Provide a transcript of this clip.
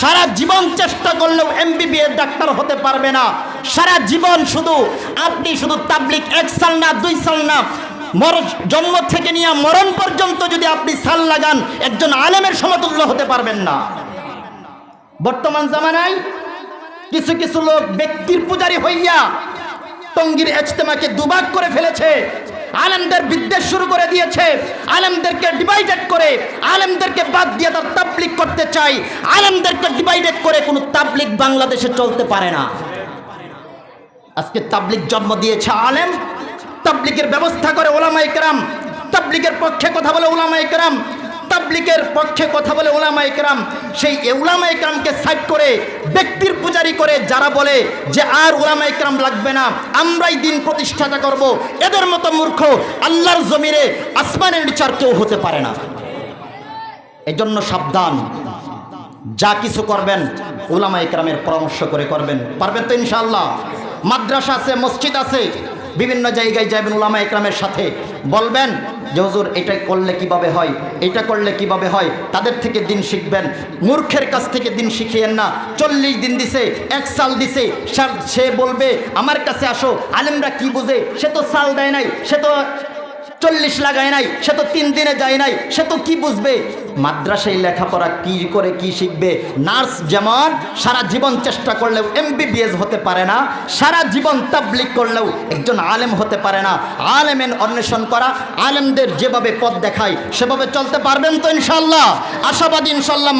সারা জীবন চেষ্টা করলেও MBBS doctor হতে পারবে না। সারা জীবন শুধু আপনি শুধু তাবলিক এক সাল না, দুই সাল না, মর, জন্ম থেকে নিয়ে মরণ পর্যন্ত যদি আপনি সাল লাগান, একজন আলেমের সমতুল্য হতে পারবেন না। বর্তমান জামানায় কিছু কিছু লোক ব্যক্তির পূজারি হইয়া টঙ্গির এজতেমাকে দুভাগ করে ফেলেছে। আলেমদের বিদ্বেষ শুরু করে দিয়েছে। আলেমদেরকে ডিভাইডেড করে, আলেমদেরকে বাদ দিয়ে তার তাবলিক করতে চাই। আলেমদেরকে ডিভাইডেড করে কোনো তাবলিক বাংলাদেশে চলতে পারে না। আজকে তাবলিক জন্ম দিয়েছে আলেম। তাবলিকের ব্যবস্থা করে ওলামাইকরাম তাবলিকের পক্ষে কথা বলে ওলামা ইকরাম তাবলিকের পক্ষে কথা বলে ওলামা ইকরাম, সেই ওলামা ইকরামকে সাইড করে ব্যক্তির পূজারি করে যারা বলে যে আর ওলামা ইকরাম লাগবে না, আমরাই দিন প্রতিষ্ঠাতা করব, এদের মতো মূর্খ আল্লাহর জমিরে আসমানের বিচার কেউ হতে পারে না। এজন্য সাবধান, যা কিছু করবেন ওলামা ইকরামের পরামর্শ করে করবেন। পারবেন তো ইনশাআল্লাহ? মাদ্রাসা আছে, মসজিদ আছে, বিভিন্ন জায়গায় যাবেন ওলামা ইকরামের সাথে। বলবেন যে হুজুর এটা করলে কীভাবে হয়, এটা করলে কীভাবে হয়, তাদের থেকে দিন শিখবেন। মূর্খের কাছ থেকে দিন শিখিয়েন না। চল্লিশ দিন দিছে, এক সাল দিছে সা- সে বলবে, আমার কাছে আসো, আলেমরা কি বুঝে? সে তো সাল দেয় নাই, সে তো চল্লিশ লাগায় নাই, সে তো তিন দিনে যায় নাই, সে তো কি বুঝবে? মাদ্রাসায় লেখাপড়া কি করে কি শিখবে? নার্স যেমন সারা জীবন চেষ্টা করলেও এমবিবিএস হতে পারে না, সারা জীবন তাবলিক করলেও একজন আলেম হতে পারে না। আলেমের অন্বেষণ করা, আলেমদের যেভাবে পথ দেখায়, সেভাবে চলতে পারবেন তো ইনশাল্লাহ আশাবাদী ইনশাল্লাহ